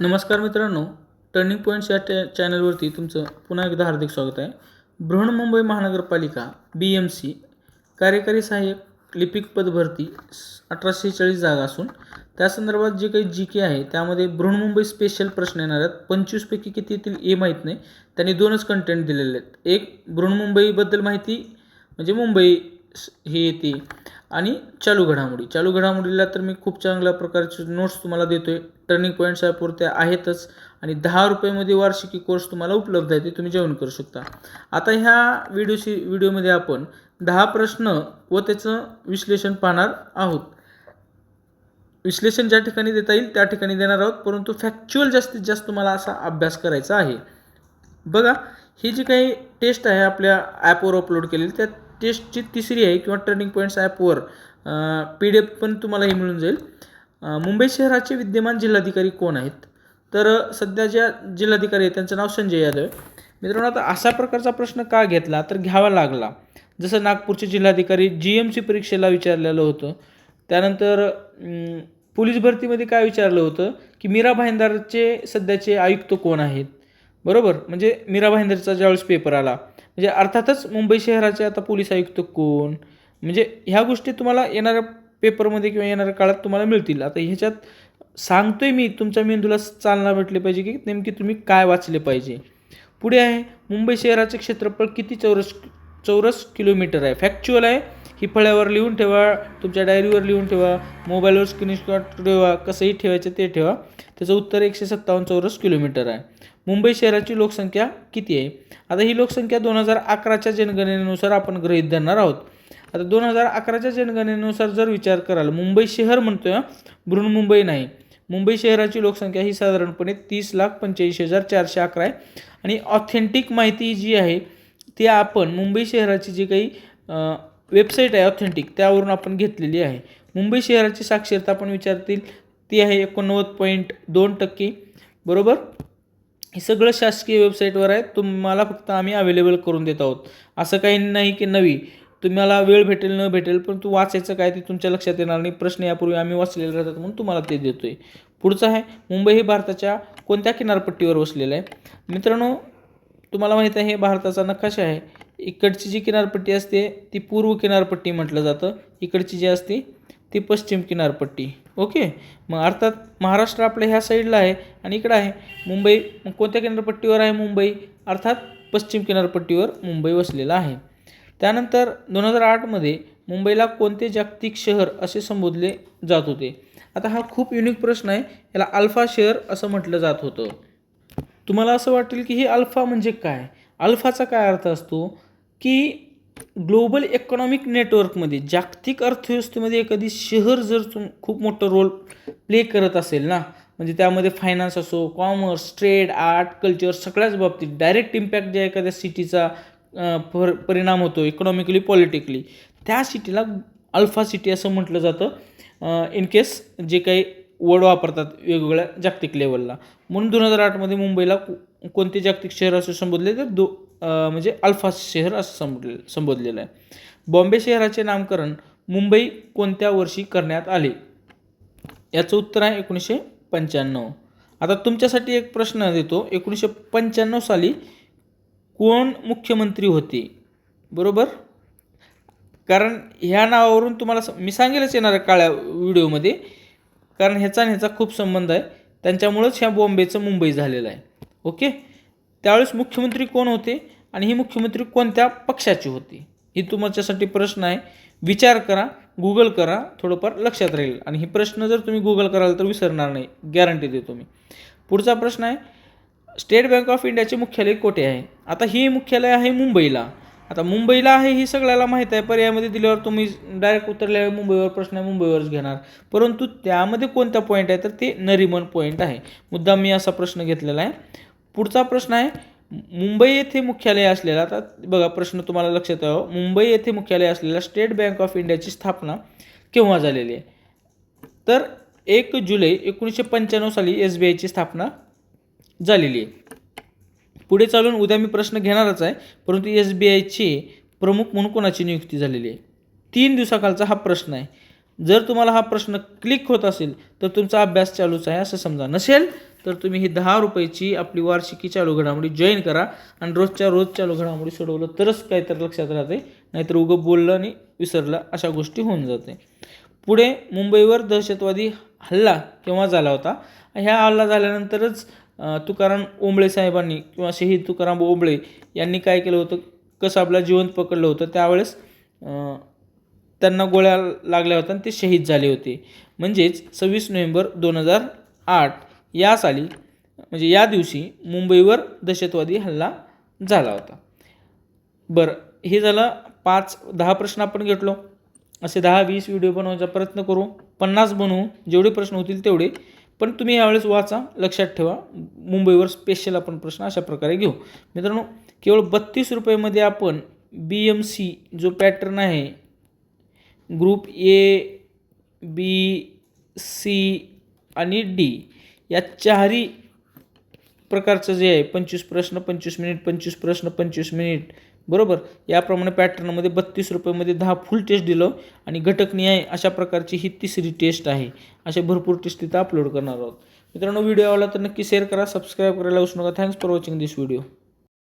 नमस्कार मित्रांनो turning points या टॅ चॅनलवरती तुमचं पुन्हा एकदा हार्दिक स्वागत आहे. बृहन्मुंबई महानगरपालिका बी एम सी कार्यकारी सहाय्यक लिपिक पदभरती अठराशे चाळीस जागा असून त्या संदर्भात जे काही जी के आहे त्यामध्ये बृहन्मुंबई स्पेशल प्रश्न येणार आहेत. पंचवीसपैकी किती येतील हे माहीत नाही. त्यांनी दोनच कंटेंट दिलेले आहेत. एक बृहन्मुंबईबद्दल माहिती म्हणजे मुंबई हे येते. आणि चालू घडामोडी. चालू घडामोडीला तर मी खूप चांगल्या प्रकारचे नोट्स तुम्हाला देतो आहे टर्निंग पॉईंट्स ॲपवर आहेतच. आणि दहा रुपयामध्ये वार्षिकी कोर्स तुम्हाला उपलब्ध आहे ते तुम्ही जेवण करू शकता. आता ह्या व्हिडिओशी व्हिडिओमध्ये आपण दहा प्रश्न व त्याचं विश्लेषण पाहणार आहोत. विश्लेषण ज्या ठिकाणी देता येईल त्या ठिकाणी देणार आहोत. परंतु फॅक्च्युअल जास्तीत जास्त तुम्हाला असा अभ्यास करायचा आहे. बघा ही जी काही टेस्ट आहे आपल्या ॲपवर अपलोड केलेली त्या टेस्टची तिसरी आहे किंवा टर्निंग पॉईंट्स ॲपवर पी डी एफ पण तुम्हाला हे मिळून जाईल. मुंबई शहराचे विद्यमान जिल्हाधिकारी कोण आहेत? तर सध्या ज्या जिल्हाधिकारी आहेत त्यांचं नाव संजय यादव मित्रांनो आता असा प्रकारचा प्रश्न का घेतला? तर घ्यावा लागला. जसं नागपूरचे जिल्हाधिकारी जी एम सी परीक्षेला विचारलेलं होतं. त्यानंतर पोलीस भरतीमध्ये काय विचारलं होतं? की मीरा भाईंदारचे सध्याचे आयुक्त कोण आहेत? बरोबर? म्हणजे मीरा भाईंदरचा ज्यावेळेस पेपर आला म्हणजे अर्थातच मुंबई शहराचे आता पोलीस आयुक्त कोण? म्हणजे ह्या गोष्टी तुम्हाला येणाऱ्या पेपरमध्ये किंवा येणाऱ्या काळात तुम्हाला मिळतील. आता ह्याच्यात सांगतोय मी तुमच्या मेंदूला चालना भेटली पाहिजे की नेमकी तुम्ही काय वाचले पाहिजे. पुढे आहे मुंबई शहराचे क्षेत्रफळ किती चौरस चौरस किलोमीटर आहे? फॅक्च्युअल आहे ही फळ्यावर लिहून ठेवा तुमच्या डायरीवर लिहून ठेवा मोबाईलवर स्क्रीनशॉट ठेवा कसंही ठेवायचं ते ठेवा. त्याचं उत्तर एकशे सत्तावन्न चौरस किलोमीटर आहे. मुंबई शहराची लोकसंख्या किती आहे? आता ही लोकसंख्या दोन हजार अकराच्या जनगणनेनुसार आपण गृहीत धरणार आहोत. आता दोन हजार अकराच्या जनगणनेनुसार जर विचार कराल मुंबई शहर म्हणतोय हा, बृहन्मुंबई नाही. मुंबई शहराची लोकसंख्या ही साधारणपणे तीस लाख पंच्याऐंशी हजार चारशे अकरा आहे. आणि ऑथेंटिक माहिती जी आहे ती आपण मुंबई शहराची जी काही वेबसाईट आहे ऑथेंटिक त्यावरून आपण घेतलेली आहे. मुंबई शहराची साक्षरता आपण विचारतील ती आहे एकोणनव्वद पॉईंट दोन टक्के. बरोबर? हे सगळं शासकीय वेबसाईटवर आहे तुम्हाला फक्त आम्ही अवेलेबल करून देत आहोत. असं काही नाही की नवी. तुम्हाला वेळ भेटेल न भेटेल पण तू वाचायचं काय ते तुमच्या लक्षात येणार नाही. प्रश्न यापूर्वी आम्ही वाचलेले राहतात म्हणून तुम्हाला ते देतो आहे पुढचं आहे मुंबई हे भारताच्या कोणत्या किनारपट्टीवर वसलेलं आहे? मित्रांनो तुम्हाला माहीत आहे हे भारताचा नकाशा आहे. इकडची जी किनारपट्टी असते ती पूर्व किनारपट्टी म्हटलं जातं. इकडची जी असते ती पश्चिम किनारपट्टी. ओके? मग अर्थात महाराष्ट्र आपल्या ह्या साईडला आहे आणि इकडं आहे. मुंबई मग कोणत्या किनारपट्टीवर आहे मुंबई? अर्थात पश्चिम किनारपट्टीवर मुंबई वसलेला आहे. त्यानंतर दोन हजार आठमध्ये मुंबईला कोणते जागतिक शहर असे संबोधले जात होते? आता हा खूप युनिक प्रश्न आहे. याला अल्फा शहर असं म्हटलं जात होतं. तुम्हाला असं वाटेल की हे अल्फा म्हणजे काय? अल्फाचा काय अर्थ असतो? की ग्लोबल इकॉनॉमिक नेटवर्कमध्ये जागतिक अर्थव्यवस्थेमध्ये एखादी शहर जर तुम खूप मोठं रोल प्ले करत असेल ना म्हणजे त्यामध्ये फायनान्स असो कॉमर्स ट्रेड आर्ट कल्चर सगळ्याच बाबतीत डायरेक्ट इम्पॅक्ट जे एखाद्या सिटीचा पर परिणाम होतो इकॉनॉमिकली पॉलिटिकली त्या सिटीला अल्फा सिटी असं म्हटलं जातं इन केस जे काही वर्ड वापरतात वेगवेगळ्या जागतिक लेवलला म्हणून दोन हजार आठमध्ये मुंबईला कोणते जागतिक शहर असे संबोधले तर दो म्हणजे अल्फा शहर असं संबोधले संबोधलेलं आहे. बॉम्बे शहराचे नामकरण मुंबई कोणत्या वर्षी करण्यात आले? याचं उत्तर आहे एकोणीसशे पंच्याण्णव. आता तुमच्यासाठी एक प्रश्न देतो. एकोणीसशे पंच्याण्णव साली कोण मुख्यमंत्री होते? बरोबर? कारण ह्या नावावरून तुम्हाला स- मी सांगेलच येणाऱ्या काळ्या व्हिडिओमध्ये. कारण ह्याचा आणि ह्याचा खूप संबंध आहे. त्यांच्यामुळंच ह्या बॉम्बेचं मुंबई झालेलं आहे. ओके? त्यावेळेस मुख्यमंत्री कोण होते आणि ही मुख्यमंत्री कोणत्या पक्षाची होती? ही तुमच्यासाठी प्रश्न आहे. विचार करा गुगल करा थोडंफार लक्षात राहील. आणि हे प्रश्न जर तुम्ही गुगल कराल तर विसरणार नाही. गॅरंटी देतो मी. पुढचा प्रश्न आहे स्टेट बँक ऑफ इंडियाचे मुख्यालय कोठे आहे? आता हे मुख्यालय आहे मुंबईला. आता मुंबईला आहे ही सगळ्याला माहीत आहे पर्यायामध्ये दिल्यावर तुम्ही डायरेक्ट उतरल्यावर मुंबईवर प्रश्न आहे मुंबईवरच घेणार. परंतु त्यामध्ये कोणता पॉईंट आहे? तर ते नरिमन पॉईंट आहे. मुद्दा मी असा प्रश्न घेतलेला आहे. पुढचा प्रश्न आहे मुंबई येथे मुख्यालय असलेला आता बघा प्रश्न तुम्हाला लक्षात यावं हो, मुंबई येथे मुख्यालय असलेला स्टेट बँक ऑफ इंडियाची स्थापना केव्हा झालेली आहे? तर एक जुलै एकोणीसशे पंच्याण्णव साली एस बी आयची स्थापना झालेली आहे. पुढे चालून उद्या मी प्रश्न घेणारच आहे परंतु एस बी आयची प्रमुख म्हणून कोणाची नियुक्ती झालेली आहे? तीन दिवसाखालचा हा प्रश्न आहे. जर तुम्हाला हा प्रश्न क्लिक होत असेल तर तुमचा अभ्यास चालूच आहे असं समजा नसेल तर तुम्ही ही दहा रुपयाची आपली वार्षिकी चालू घडामोडी जॉईन करा. आणि रोजच्या रोज चालू घडामोडी सोडवलं तरच काय तर लक्षात राहते. नाहीतर उगं बोललं आणि विसरलं अशा गोष्टी होऊन जाते. पुढे मुंबईवर दहशतवादी हल्ला केव्हा झाला होता? ह्या हल्ला झाल्यानंतरच तुकाराम ओंबळे साहेबांनी किंवा शहीद तुकाराम ओंबळे यांनी काय केलं होतं? कसं आपला जिवंत पकडलं होतं? त्यावेळेस त्यांना गोळ्या लागल्या होत्या आणि ते शहीद झाले होते. म्हणजेच सव्वीस नोव्हेंबर दोन हजार आठ. या साली म्हणजे या दिवशी मुंबईवर दहशतवादी हल्ला झाला होता. बरं हे झालं पाच दहा प्रश्न आपण घेतलो. असे दहा वीस व्हिडिओ बनवायचा प्रयत्न करू. पन्नास बनवू. जेवढे प्रश्न होतील तेवढे. पण तुम्ही यावेळेस वाचा लक्षात ठेवा. मुंबईवर स्पेशल आपण प्रश्न अशा प्रकारे घेऊ. मित्रांनो केवळ बत्तीस रुपयेमध्ये आपण बी एम सी जो पॅटर्न आहे ग्रुप ए बी सी आणि डी या चारही प्रकारचं जे आहे पंचवीस प्रश्न पंचवीस मिनिट पंचवीस प्रश्न पंचवीस मिनिट बरोबर? याप्रमाणे पॅटर्नमध्ये बत्तीस रुपयेमध्ये दहा फुल टेस्ट दिलं आणि घटकनिहाय अशा प्रकारची ही तिसरी टेस्ट आहे. असे भरपूर टेस्ट तिथं अपलोड करणार आहोत. मित्रांनो व्हिडिओ आवडला तर नक्की शेअर करा सबस्क्राईब करायला विसरू नका. Thanks for watching this video